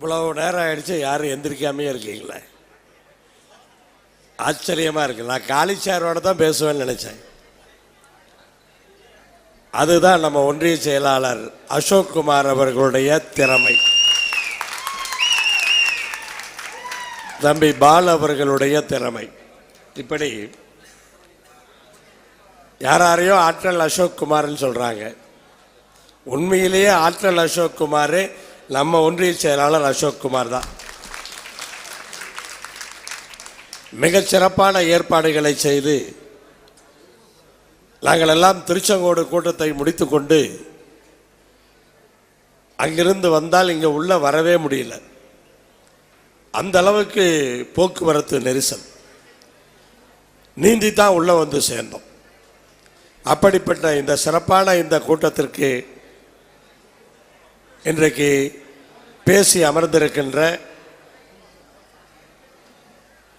இவ்வளவு நேரம் ஆகிடுச்சு யாரும் எந்திரிக்காமே இருக்கீங்களே? ஆச்சரியமாக இருக்கு. நான் காளிச்சாரோட தான் பேசுவேன்னு நினச்சேன். அதுதான் நம்ம ஒன்றிய செயலாளர் அசோக் குமார் அவர்களுடைய திறமை. தம்பி பால் அவர்களுடைய திறமை. இப்படி யாராரையோ ஆற்றல் அசோக் குமார்னு சொல்கிறாங்க உண்மையிலேயே ஆற்றல் அசோக் குமார் நம்ம ஒன்றிய செயலாளர் அசோக் குமார் தான். மிகச் சிறப்பான ஏற்பாடுகளை செய்து நாங்கள் எல்லாம் திருச்செங்கோடு கூட்டத்தை முடித்துக்கொண்டு அங்கிருந்து வந்தால் இங்கே உள்ள வரவே முடியல. அந்த அளவுக்கு போக்குவரத்து நெரிசல். நீந்தி தான் உள்ளே வந்து சேர்ந்தோம். அப்படிப்பட்ட இந்த சிறப்பான இந்த கூட்டத்திற்கு இன்றைக்கு பேசி அமர்ந்திருக்கின்ற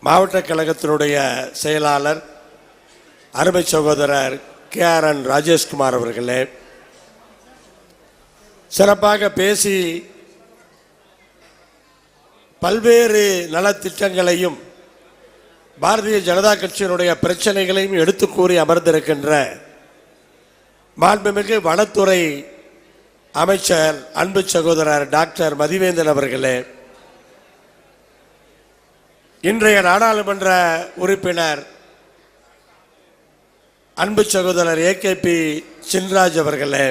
மாவட்ட கழகத்தினுடைய செயலாளர் அருமை சகோதரர் கே ஆர் என் ராஜேஷ்குமார் அவர்களே சிறப்பாக பேசி பல்வேறு நலத்திட்டங்களையும் பாரதிய ஜனதா கட்சியினுடைய பிரச்சனைகளையும் எடுத்து கூறி அமர்ந்திருக்கின்ற மாண்புமிகு வனத்துறை அமைச்சர் அன்பு சகோதரர் டாக்டர் மதிவேந்தன் அவர்களே இன்றைய நாடாளுமன்ற உறுப்பினர் அன்பு சகோதரர் ஏகேபி சின்ராஜ் அவர்களே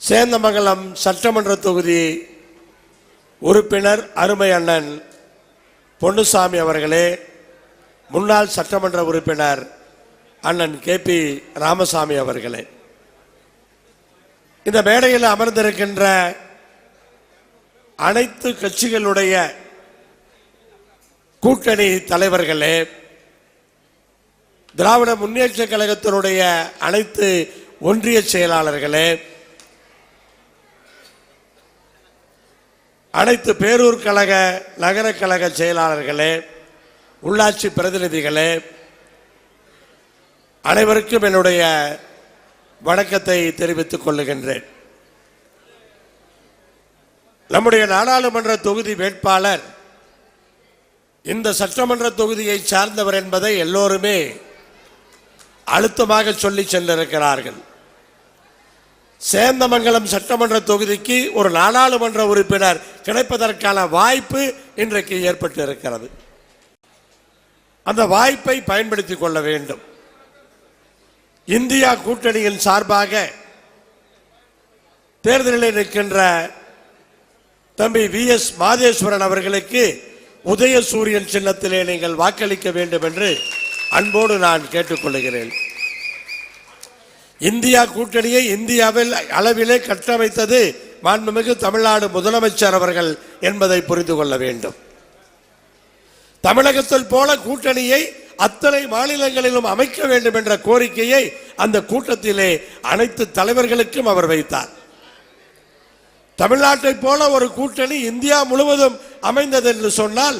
சேந்தமங்கலம் சட்டமன்ற தொகுதி உறுப்பினர் அருமை அண்ணன் பொன்னுசாமி அவர்களே முன்னாள் சட்டமன்ற உறுப்பினர் அண்ணன் கே பி ராமசாமி அவர்களே. இந்த மேடையில் அமர்ந்திருக்கின்ற அனைத்து கட்சிகளுடைய கூட்டணி தலைவர்களே திராவிட முன்னேற்ற கழகத்தினுடைய அனைத்து ஒன்றிய செயலாளர்களே அனைத்து பேரூர் கழக நகர கழக செயலாளர்களே உள்ளாட்சி பிரதிநிதிகளே அனைவருக்கும் என்னுடைய வணக்கத்தை தெரிவித்துக் கொள்ளுகின்றேன். நம்முடைய நாடாளுமன்ற தொகுதி வேட்பாளர் இந்த சட்டமன்ற தொகுதியை சார்ந்தவர் என்பதை எல்லோருமே அழுத்தமாக சொல்லி சென்றிருக்கிறார்கள். சேந்தமங்கலம் சட்டமன்ற தொகுதிக்கு ஒரு நாடாளுமன்ற உறுப்பினர் கிடைப்பதற்கான வாய்ப்பு இன்றைக்கு ஏற்பட்டு இருக்கிறது அந்த வாய்ப்பை பயன்படுத்திக் கொள்ள வேண்டும். இந்தியா கூட்டணியின் சார்பாக தேர்தலில் நிற்கின்ற தம்பி வி எஸ் மாதேஸ்வரன் அவர்களுக்கு உதயசூரியன் சின்னத்திலே நீங்கள் வாக்களிக்க வேண்டும் என்று அன்போடு நான் கேட்டுக்கொள்கிறேன். இந்தியா கூட்டணியை இந்தியாவில் அளவிலே கட்டமைத்தது மாண்புமிகு தமிழ்நாடு முதலமைச்சர் அவர்கள் என்பதை புரிந்து கொள்ள வேண்டும். தமிழகத்தில் போல கூட்டணியை அத்தனை மாநிலங்களிலும் அமைக்க வேண்டும் என்ற கோரிக்கையை அந்த கூட்டத்திலே அனைத்து தலைவர்களுக்கும் அவர் வைத்தார். தமிழ்நாட்டை போல ஒரு கூட்டணி இந்தியா முழுவதும் அமைந்தது என்று சொன்னால்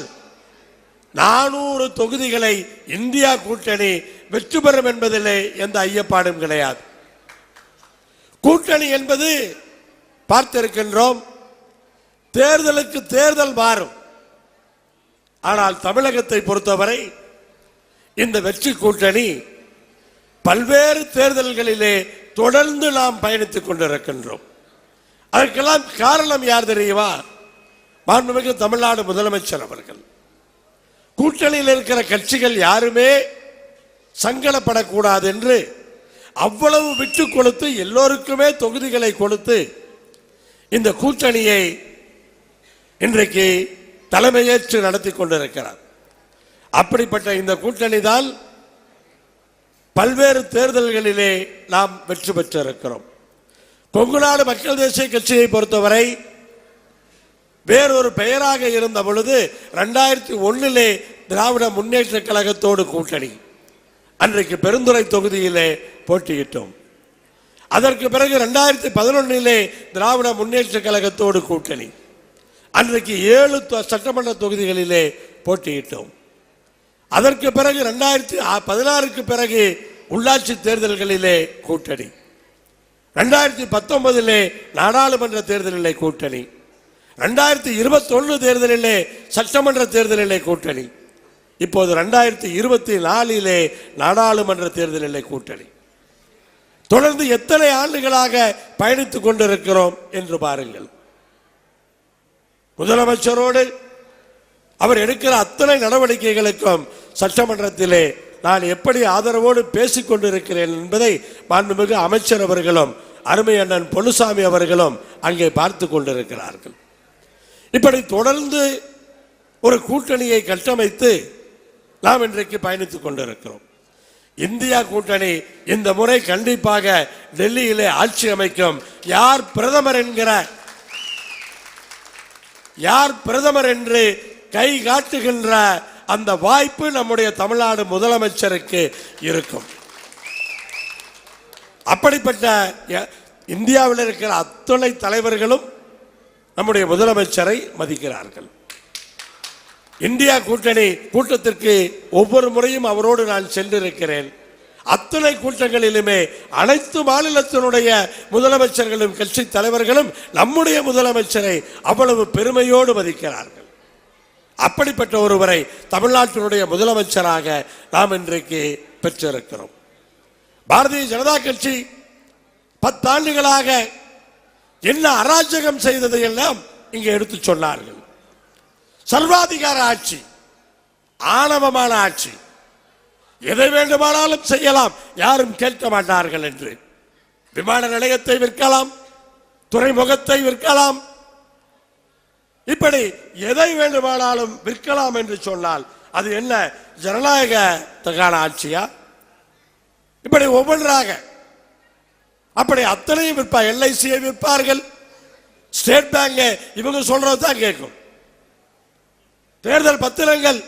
நானூறு தொகுதிகளை இந்தியா கூட்டணி வெற்றி பெறும் என்பதிலே எந்த ஐயப்பாடும் கிடையாது. கூட்டணி என்பது பார்த்திருக்கின்றோம் தேர்தலுக்கு தேர்தல் மாறும். ஆனால் தமிழகத்தை பொறுத்தவரை இந்த வெற்றி கூட்டணி பல்வேறு தேர்தல்களிலே தொடர்ந்து நாம் பயணித்துக் கொண்டிருக்கின்றோம். அதற்கெல்லாம் காரணம் யார் தெரியுமா? மாண்புமிகு தமிழ்நாடு முதலமைச்சர் அவர்கள். கூட்டணியில் இருக்கிற கட்சிகள் யாருமே சங்கடப்படக்கூடாது என்று அவ்வளவு விட்டு கொடுத்து எல்லோருக்குமே தொகுதிகளை கொடுத்து இந்த கூட்டணியை இன்றைக்கு தலைமையேற்று நடத்தி கொண்டிருக்கிறார். அப்படிப்பட்ட இந்த கூட்டணி தான் பல்வேறு தேர்தல்களிலே நாம் வெற்றி பெற்றிருக்கிறோம். கொங்குநாடு மக்கள் தேசிய கட்சியை பொறுத்தவரை வேறொரு பெயராக இருந்த பொழுது ரெண்டாயிரத்தி ஒன்றிலே திராவிட முன்னேற்ற கழகத்தோடு கூட்டணி. அன்றைக்கு பெருந்துறை தொகுதியிலே போட்டியிட்டோம். அதற்கு பிறகு ரெண்டாயிரத்தி பதினொன்னிலே திராவிட முன்னேற்ற கழகத்தோடு கூட்டணி. அன்றைக்கு ஏழு சட்டமன்ற தொகுதிகளிலே போட்டியிட்டோம். அதற்கு பிறகு ரெண்டாயிரத்தி பதினாறுக்கு பிறகு உள்ளாட்சி தேர்தல்களிலே கூட்டணி. ரெண்டாயிரத்தி பத்தொன்பதிலே நாடாளுமன்ற தேர்தலிலே கூட்டணி. ரெண்டாயிரத்தி இருபத்தொன்னு தேர்தலிலே சட்டமன்ற தேர்தலிலே கூட்டணி. இப்போது ரெண்டாயிரத்தி இருபத்தி நாலிலே நாடாளுமன்ற தேர்தலிலே கூட்டணி. தொடர்ந்து எத்தனை ஆண்டுகளாக பயணித்துக் கொண்டிருக்கிறோம் என்று பாருங்கள். முதலமைச்சரோடு அவர் எடுக்கிற அத்தனை நடவடிக்கைகளுக்கும் சட்டமன்றத்திலே நான் எப்படி ஆதரவோடு பேசிக் கொண்டிருக்கிறேன் என்பதை மாண்புமிகு அமைச்சர் அவர்களும் அருமை அண்ணன் பொன்னுசாமி அவர்களும் அங்கே பார்த்து கொண்டிருக்கிறார்கள். இப்படி தொடர்ந்து ஒரு கூட்டணியை கட்டமைத்து நாம் இன்றைக்கு பயணித்துக் கொண்டிருக்கிறோம். இந்தியா கூட்டணி இந்த முறை கண்டிப்பாக டெல்லியிலே ஆட்சி அமைக்கும். யார் பிரதமர் என்கிற யார் பிரதமர் என்று கை காட்டுகின்ற அந்த வாய்ப்பு நம்முடைய தமிழ்நாடு முதலமைச்சருக்கு இருக்கும். அப்படிப்பட்ட இந்தியாவில் இருக்கிற அத்துணை தலைவர்களும் நம்முடைய முதலமைச்சரை மதிக்கிறார்கள். இந்தியா கூட்டணி கூட்டத்திற்கு ஒவ்வொரு முறையும் அவரோடு நான் சென்றிருக்கிறேன். அத்துணை கூட்டங்களிலுமே அனைத்து மாநிலத்தினுடைய முதலமைச்சர்களும் கட்சி தலைவர்களும் நம்முடைய முதலமைச்சரை அவ்வளவு பெருமையோடு மதிக்கிறார்கள். அப்படிப்பட்ட ஒருவரை தமிழ்நாட்டினுடைய முதலமைச்சராக நாம் இன்றைக்கு பெற்றிருக்கிறோம். பாரதிய ஜனதா கட்சி பத்தாண்டுகளாக என்ன அராஜகம் செய்ததை எல்லாம் இங்கே எடுத்து சொன்னார்கள். சர்வாதிகார ஆட்சி ஆணவமான ஆட்சி. எதை வேண்டுமானாலும் செய்யலாம் யாரும் கேட்க மாட்டார்கள் என்று. விமான நிலையத்தை விற்கலாம் துறைமுகத்தை விற்கலாம் இப்படி எதை வேண்டுமானாலும் விற்கலாம் என்று சொன்னால் அது என்ன? ஜனநாயகத்துக்கான ஆட்சியா? இப்படி ஒவ்வொன்றாக. அப்படி அத்தனையும் விற்பார் எல்ஐசியை விற்பார்கள். ஸ்டேட் பேங்க் இவங்க சொல்றது தான் கேட்கும். தேர்தல் பத்திரங்கள்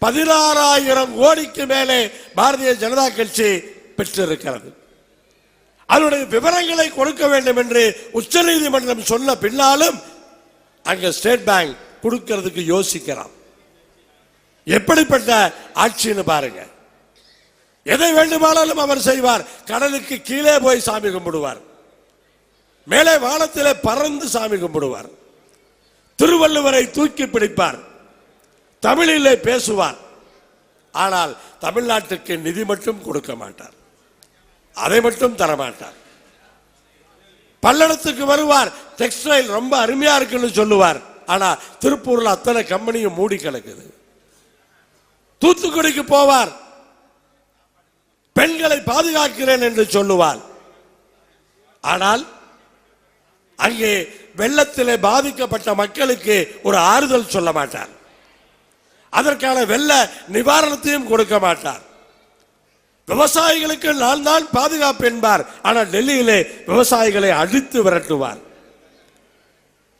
பதினாறாயிரம் கோடிக்கு மேலே பாரதிய ஜனதா கட்சி பெற்றிருக்கிறது. அதனுடைய விவரங்களை கொடுக்க வேண்டும் என்று உச்சநீதிமன்றம் சொன்ன பின்னாலும் அங்க ஸ்டேட் பேங்க் கொடுக்கிறதுக்கு யோசிக்கிறான். எப்படிப்பட்ட ஆட்சின்னு பாருங்க. எதை வேண்டுமானாலும் அவர் செய்வார். கடலுக்கு கீழே போய் சாமி கும்பிடுவார். மேலே வானத்திலே பறந்து சாமி கும்பிடுவார். திருவள்ளுவரை தூக்கி பிடிப்பார். தமிழிலே பேசுவார். ஆனால் தமிழ்நாட்டுக்கு நிதி மட்டும் கொடுக்க மாட்டார். அதை மட்டும் தரமாட்டார். பல்லடத்துக்கு வருவார். டெக்ஸ்டைல் ரொம்ப அருமையா இருக்குன்னு சொல்லுவார். ஆனா திருப்பூர்ல அத்தனை கம்பெனியும் மூடி கிடக்குது. தூத்துக்குடிக்கு போவார். பெண்களை பாதுகாக்கிறேன் என்று சொல்லுவார். ஆனால் அங்கே வெள்ளத்திலே பாதிக்கப்பட்ட மக்களுக்கு ஒரு ஆறுதல் சொல்ல மாட்டார். அதற்கான வெள்ள நிவாரணத்தையும் கொடுக்க மாட்டார். விவசாயிகளுக்கு நான் தான் பாதுகாப்பு என்பார். ஆனால் டெல்லியிலே விவசாயிகளை அழித்து விரட்டுவார்.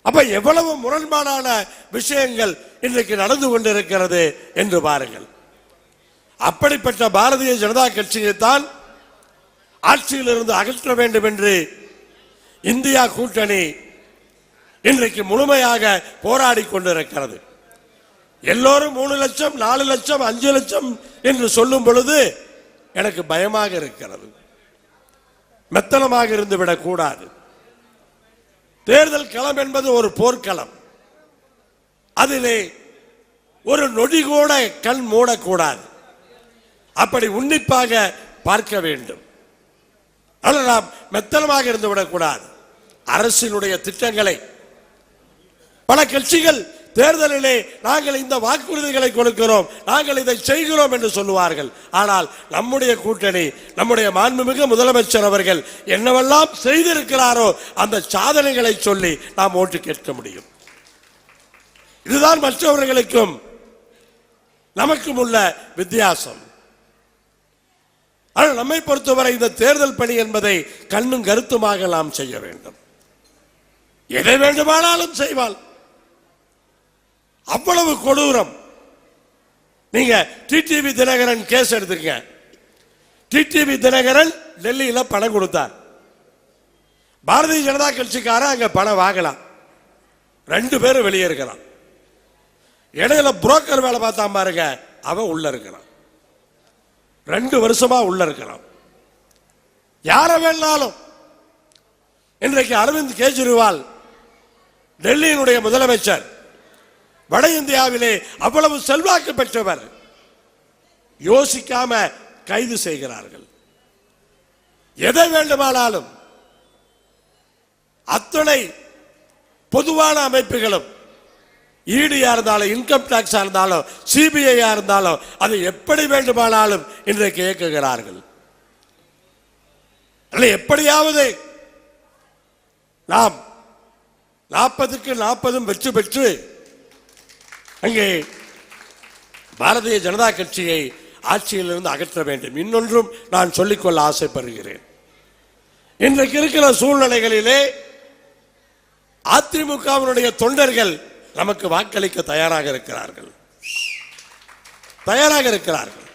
அப்ப எவ்வளவு முரண்பாடான விஷயங்கள் இன்றைக்கு நடந்து கொண்டிருக்கிறது என்று பாருங்கள். அப்படிப்பட்ட பாரதிய ஜனதா கட்சியை தான் ஆட்சியில் இருந்து அகற்ற வேண்டும் என்று இந்தியா கூட்டணி இன்றைக்கு முழுமையாக போராடி கொண்டிருக்கிறது. எல்லோரும் மூணு லட்சம் நாலு லட்சம் அஞ்சு லட்சம் என்று சொல்லும் பொழுது எனக்கு பயமாக இருக்கிறது. மெத்தனமாக இருந்து விடக்கூடாது தேர்தல் களம் என்பது ஒரு போர்க்களம். அதிலே ஒரு நொடி கூட கண் மூடக்கூடாது அப்படி உன்னிப்பாக பார்க்க வேண்டும். ஆனால் நாம் மெத்தனமாக இருந்து விடக்கூடாது அரசினுடைய திட்டங்களை பல கட்சிகள் தேர்தலிலே நாங்கள் இந்த வாக்குறுதிகளை கொடுக்கிறோம் நாங்கள் இதை செய்கிறோம் என்று சொல்லுவார்கள். ஆனால் நம்முடைய கூட்டணி நம்முடைய மாண்புமிகு முதலமைச்சர் அவர்கள் என்னவெல்லாம் செய்திருக்கிறாரோ அந்த சாதனைகளை சொல்லி நாம் ஓட்டு கேட்க முடியும். இதுதான் மற்றவர்களுக்கும் நமக்கும் உள்ள வித்தியாசம். ஆனால் நம்மை பொறுத்தவரை இந்த தேர்தல் பணி என்பதை கண்ணும் கருத்துமாக நாம் செய்ய வேண்டும். எதை வேண்டுமானாலும் செய்வாள். அவ்வளவு கொடூரம். நீங்க டிடிவி தினகரன் கேஸ் எடுத்துங்க டிடிவி தினகரன் டெல்லியில பணம் கொடுத்தார். பாரதிய ஜனதா கட்சிக்கார அங்க பணம் வாங்கலாம். ரெண்டு பேரும் வெளியே இருக்கிறான் இடையில புரோக்கர் வேலை பார்த்தா பாருங்க அவன் உள்ள இருக்கிறான் ரெண்டு வருஷமா உள்ள இருக்கிறான் யார வேணாலும். இன்றைக்கு அரவிந்த் கெஜ்ரிவால் டெல்லியினுடைய முதலமைச்சர் வட இந்தியாவிலே அவ்வளவு செல்வாக்கு பெற்றவர். யோசிக்காம கைது செய்கிறார்கள். எதை வேண்டுமானாலும் அத்துணை பொதுவான அமைப்புகளும் ஈடியா இருந்தாலும் இன்கம் டாக்ஸா இருந்தாலும் சிபிஐயா இருந்தாலும் அது எப்படி வேண்டுமானாலும் இன்றைக்கு இயக்குகிறார்கள். அல்ல எப்படியாவது நாம் நாற்பதுக்கு நாற்பதும் வெற்றி பெற்று அங்கே பாரதிய ஜனதா கட்சியை ஆட்சியிலிருந்து அகற்ற வேண்டும். இன்னொன்றும் நான் சொல்லிக்கொள்ள ஆசைப்படுகிறேன். இன்றைக்கு இருக்கிற சூழ்நிலைகளிலே அதிமுகவினுடைய தொண்டர்கள் நமக்கு வாக்களிக்க தயாராக இருக்கிறார்கள். தயாராக இருக்கிறார்கள்.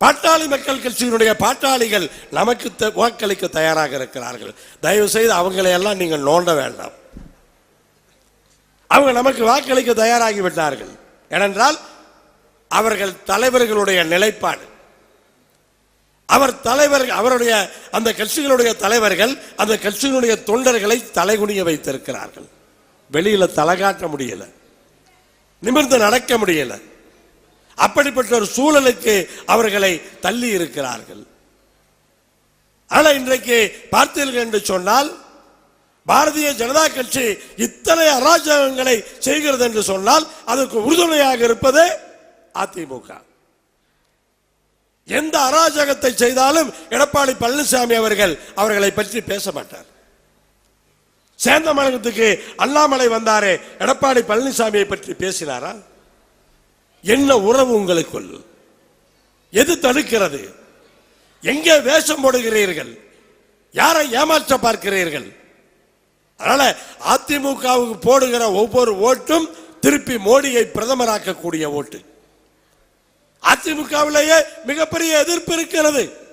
பாட்டாளி மக்கள் கட்சியினுடைய பாட்டாளிகள் நமக்கு த- வாக்களிக்க தயாராக இருக்கிறார்கள். தயவு செய்து அவங்களையெல்லாம் நீங்கள் நோண்ட வேண்டாம். அவங்க நமக்கு வாக்களிக்க தயாராகி விட்டார்கள். ஏனென்றால் அவர்கள் தலைவர்களுடைய நிலைப்பாடு. அவர் தலைவர் அவருடைய அந்த கட்சிகளுடைய தலைவர்கள் அந்த கட்சியினுடைய தொண்டர்களை தலைகுனிய வைத்திருக்கிறார்கள். வெளியில தலை காட்ட முடியல. நிமிர்ந்து நடக்க முடியல. அப்படிப்பட்ட ஒரு சூழலுக்கு அவர்களை தள்ளி இருக்கிறார்கள். ஆனால் இன்றைக்கு பார்த்தீர்கள் என்று சொன்னால் பாரதிய ஜனதா கட்சி இத்தனை அராஜகங்களை செய்கிறது என்று சொன்னால் அதற்கு உறுதுணையாக இருப்பது அதிமுக. எந்த அராஜகத்தை செய்தாலும் எடப்பாடி பழனிசாமி அவர்கள் அவர்களை பற்றி பேச மாட்டார். சேந்தமங்கலத்துக்கு அண்ணாமலை வந்தாரே எடப்பாடி பழனிசாமியை பற்றி பேசினாரா? என்ன உறவு உங்களுக்குள்? எது தடுக்கிறது? எங்கே வேஷம் போடுகிறீர்கள்? யாரை ஏமாற்ற பார்க்கிறீர்கள்? அதனால அதிமுகவுக்கு போடுகிற ஒவ்வொரு ஓட்டும் திருப்பி மோடியை பிரதமராக்கக்கூடிய ஓட்டு. அதிமுகவிலேயே மிகப்பெரிய எதிர்ப்பு இருக்கிறது.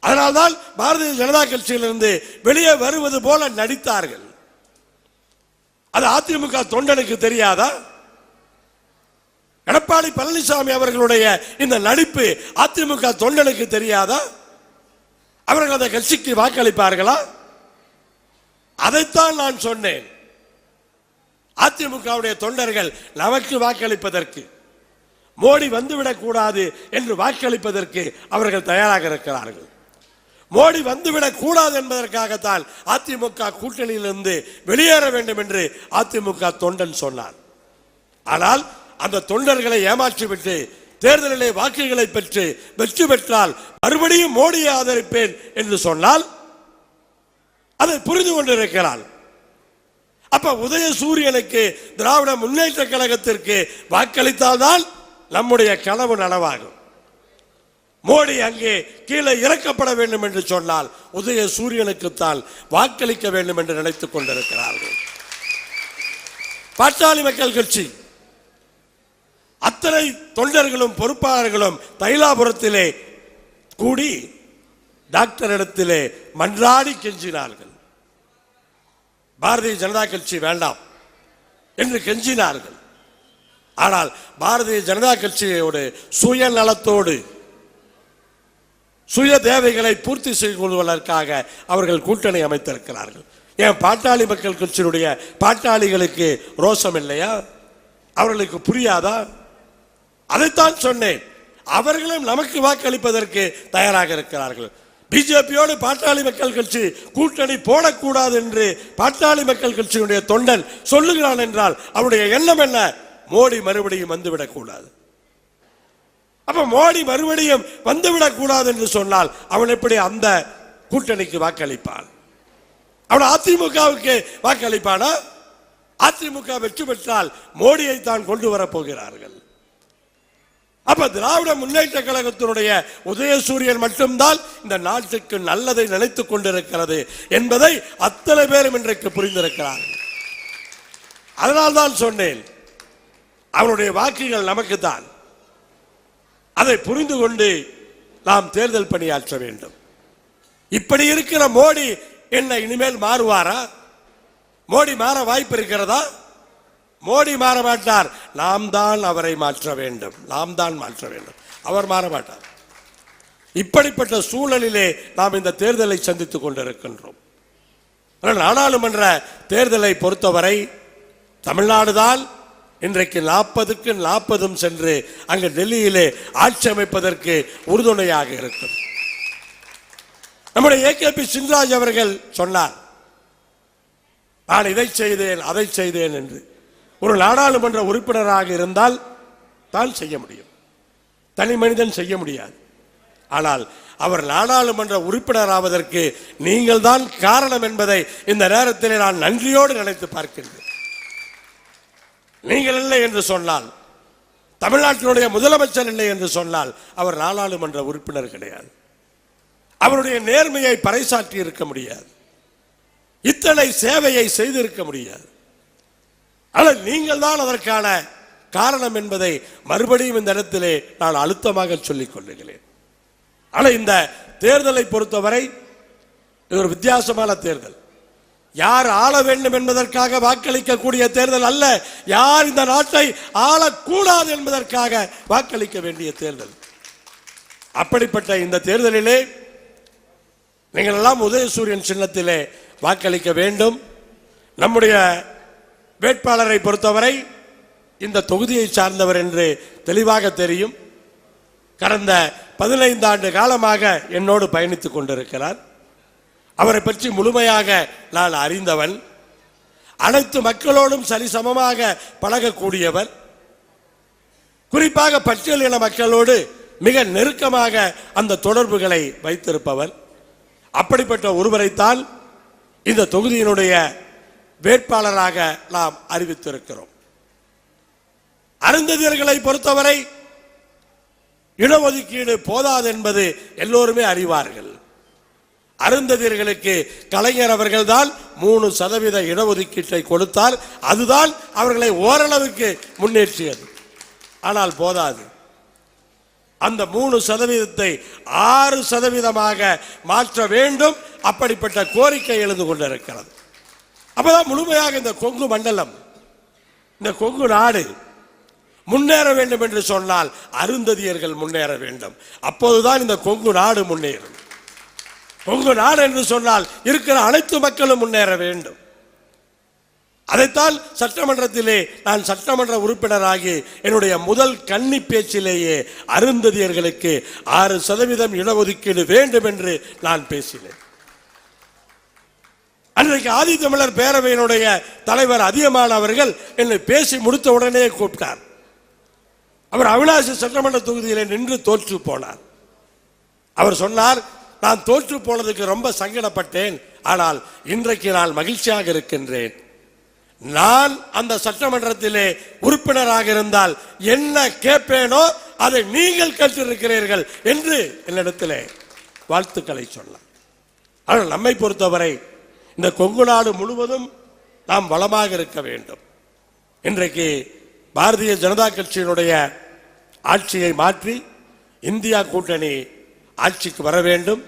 அதனால்தான் பாரதிய ஜனதா கட்சியிலிருந்து வெளியே வருவது போல நடித்தார்கள். அது அதிமுக தொண்டனுக்கு தெரியாதா? எடப்பாடி பழனிசாமி அவர்களுடைய இந்த நடிப்பு அதிமுக தொண்டனுக்கு தெரியாதா? அவர்கள் அந்த கட்சிக்கு வாக்களிப்பார்களா? அதைத்தான் நான் சொன்னேன். அதிமுகவுடைய தொண்டர்கள் நமக்கு வாக்களிப்பதற்கு மோடி வந்துவிடக் கூடாது என்று வாக்களிப்பதற்கு அவர்கள் தயாராக இருக்கிறார்கள். மோடி வந்துவிடக் கூடாது என்பதற்காகத்தான் அதிமுக கூட்டணியிலிருந்து வெளியேற வேண்டும் என்று அதிமுக தொண்டன் சொன்னான் ஆனால் அந்த தொண்டர்களை ஏமாற்றிவிட்டு தேர்தலிலே வாக்குகளை பெற்று வெற்றி பெற்றால் மறுபடியும் மோடியை ஆதரிப்பேன் என்று சொன்னால் அதை புரிந்து கொண்டிருக்கிறாள். அப்ப உதய சூரியனுக்கு திராவிட முன்னேற்ற கழகத்திற்கு வாக்களித்தால்தான் நம்முடைய கனவு நனவாகும். மோடி அங்கே கீழே இறக்கப்பட வேண்டும் என்று சொன்னால் உதய சூரியனுக்குத்தான் வாக்களிக்க வேண்டும் என்று நினைத்துக் கொண்டிருக்கிறார்கள். பாட்டாளி மக்கள் கட்சி. அத்தனை தொண்டர்களும் பொறுப்பாளர்களும் தைலாபுரத்திலே கூடி டாக்டர் இடத்திலே மன்றாடி கெஞ்சினார்கள். பாரதிய ஜனதா கட்சி வேண்டாம் என்று கெஞ்சினார்கள். ஆனால் பாரதிய ஜனதா கட்சியோடு சுயநலத்தோடு சுய தேவைகளை பூர்த்தி செய்து கொள்வதற்காக அவர்கள் கூட்டணி அமைத்திருக்கிறார்கள். ஏன் பாட்டாளி மக்கள் கட்சியினுடைய பாட்டாளிகளுக்கு ரோசம் இல்லையா? அவர்களுக்கு புரியாதா? அதைத்தான் சொன்னேன். அவர்களும் நமக்கு வாக்களிப்பதற்கு தயாராக இருக்கிறார்கள். பிஜேபியோடு பாட்டாளி மக்கள் கட்சி கூட்டணி போடக்கூடாது என்று பாட்டாளி மக்கள் கட்சியினுடைய தொண்டன் சொல்லுகிறான் என்றால் அவருடைய எண்ணம் என்ன? மோடி மறுபடியும் வந்துவிடக்கூடாது. அப்ப மோடி மறுபடியும் வந்துவிடக்கூடாது என்று சொன்னால் அவன் எப்படி அந்த கூட்டணிக்கு வாக்களிப்பான்? அவன் அதிமுகவுக்கு வாக்களிப்பானா? அதிமுக வெற்றி பெற்றால் மோடியை தான் கொண்டு வரப் போகிறார்கள். அப்ப திராவிட முன்னேற்ற கழகத்தினுடைய உதயசூரியன் மட்டும்தான் இந்த நாட்டுக்கு நல்லதை நினைத்துக் கொண்டிருக்கிறது என்பதை அத்தனை பேரும் இன்றைக்கு புரிந்திருக்கிறார்கள். அதனால்தான் சொன்னேன் அவருடைய வாக்குகள் நமக்கு தான் அதை புரிந்து கொண்டு நாம் தேர்தல் பணியாற்ற வேண்டும். இப்படி இருக்கிற மோடி என்ன இனிமேல் மாறுவாரா? மோடி மாற வாய்ப்பு இருக்கிறதா? மோடி மாற மாட்டார் நாம் தான் அவரை மாற்ற வேண்டும். நாம் தான் மாற்ற வேண்டும். அவர் மாற மாட்டார் இப்படிப்பட்ட சூழலிலே நாம் இந்த தேர்தலை சந்தித்துக் கொண்டிருக்கின்றோம். ஆனால் நாடாளுமன்ற தேர்தலை பொறுத்தவரை தமிழ்நாடு தான் இன்றைக்கு நாற்பதுக்கு நாற்பதும் சென்று அங்கு டெல்லியிலே ஆட்சி அமைப்பதற்கு உறுதுணையாக இருக்கும் நம்முடைய ஏகேபி சின்ராஜ் அவர்கள் சொன்னார் நான் இதை செய்தேன் அதை செய்தேன் என்று. ஒரு நாடாளுமன்ற உறுப்பினராக இருந்தால் தான் செய்ய முடியும். தனி மனிதன் செய்ய முடியாது. ஆனால் அவர் நாடாளுமன்ற உறுப்பினராவதற்கு நீங்கள் தான் காரணம் என்பதை இந்த நேரத்தில் நான் நன்றியோடு நினைத்து பார்க்கின்றேன். நீங்கள் இல்லை என்று சொன்னால் தமிழ்நாட்டினுடைய முதலமைச்சர் இல்லை என்று சொன்னால் அவர் நாடாளுமன்ற உறுப்பினர் கிடையாது. அவருடைய நேர்மையை பறைசாற்றி இருக்க முடியாது. இத்தனை சேவையை செய்திருக்க முடியாது. ஆனால் நீங்கள் தான் அதற்கான காரணம் என்பதை மறுபடியும் இந்த இடத்திலே நான் அழுத்தமாக சொல்லிக் கொள்ளுகிறேன். ஆனால் இந்த தேர்தலை பொறுத்தவரை இது ஒரு வித்தியாசமான தேர்தல். யார் ஆள வேண்டும் என்பதற்காக வாக்களிக்கக்கூடிய தேர்தல் அல்ல யார் இந்த நாட்டை ஆளக்கூடாது என்பதற்காக வாக்களிக்க வேண்டிய தேர்தல். அப்படிப்பட்ட இந்த தேர்தலிலே நீங்கள் எல்லாம் உதயசூரியன் சின்னத்திலே வாக்களிக்க வேண்டும். நம்முடைய வேட்பாளரை பொறுத்தவரை இந்த தொகுதியை சார்ந்தவர் என்று தெளிவாக தெரியும். கடந்த பதினைந்து ஆண்டு காலமாக என்னோடு பயணித்துக் கொண்டிருக்கிறார். அவரை பற்றி முழுமையாக நான் அறிந்தவன். அனைத்து மக்களோடும் சரிசமமாக பழகக்கூடியவர். குறிப்பாக பட்டியலின மக்களோடு மிக நெருக்கமாக அந்த தொடர்புகளை வைத்திருப்பவர். அப்படிப்பட்ட ஒருவரைத்தான் இந்த தொகுதியினுடைய வேட்பாளராக நாம் அறிவித்திருக்கிறோம். அருந்ததியர்களை பொறுத்தவரை இடஒதுக்கீடு போதாது என்பது எல்லோருமே அறிவார்கள். அருந்ததியர்களுக்கு கலைஞர் அவர்கள்தான் மூணு சதவீத இடஒதுக்கீட்டை கொடுத்தார் அதுதான் அவர்களை ஓரளவுக்கு முன்னேற்றியது. ஆனால் போதாது. அந்த மூணு சதவீதத்தை ஆறு சதவீதமாக மாற்ற வேண்டும். அப்படிப்பட்ட கோரிக்கை எழுந்து கொண்டிருக்கிறது. அப்பதான் முழுமையாக இந்த கொங்கு மண்டலம் இந்த கொங்கு நாடு முன்னேற வேண்டும் என்று சொன்னால் அருந்ததியர்கள் முன்னேற வேண்டும். அப்போதுதான் இந்த கொங்கு நாடு முன்னேறும். கொங்கு நாடு என்று சொன்னால் இருக்கிற அனைத்து மக்களும் முன்னேற வேண்டும். அதைத்தான் சட்டமன்றத்திலே நான் சட்டமன்ற உறுப்பினராகி என்னுடைய முதல் கன்னி பேச்சிலேயே அருந்ததியர்களுக்கு ஆறு சதவீதம் இடஒதுக்கீடு வேண்டும் என்று நான் பேசினேன். அன்றைக்கு ஆதி தமிழர் பேரவையினுடைய தலைவர் அதிகமான அவர்கள் என்னை பேசி முடித்த உடனே கூப்பிட்டார். அவர் அவினாசி சட்டமன்ற தொகுதியில் நின்று தோற்று போனார். அவர் சொன்னார் நான் தோற்று போனதுக்கு ரொம்ப சங்கடப்பட்டேன் ஆனால் இன்றைக்கு நான் மகிழ்ச்சியாக இருக்கின்றேன். நான் அந்த சட்டமன்றத்திலே உறுப்பினராக இருந்தால் என்ன கேட்பேனோ அதை நீங்கள் கற்றிருக்கிறீர்கள் என்று என்னிடத்திலே வாழ்த்துக்களை சொன்னார். ஆனால் நம்மை பொறுத்தவரை இந்த கொங்கு நாடு முழுவதும் நாம் வளமாக இருக்க வேண்டும். இன்றைக்கு பாரதிய ஜனதா கட்சியினுடைய ஆட்சியை மாற்றி இந்தியா கூட்டணி ஆட்சிக்கு வர வேண்டும்.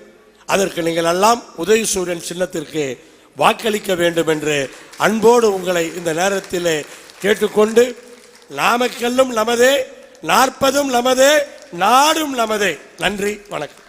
அதற்கு நீங்கள் எல்லாம் உதயசூரியன் சின்னத்திற்கு வாக்களிக்க வேண்டும் என்று அன்போடு உங்களை இந்த நேரத்தில் கேட்டுக்கொண்டு நாமக்கல்லும் நமதே நாற்பதும் நமதே நாடும் நமதே. நன்றி வணக்கம்.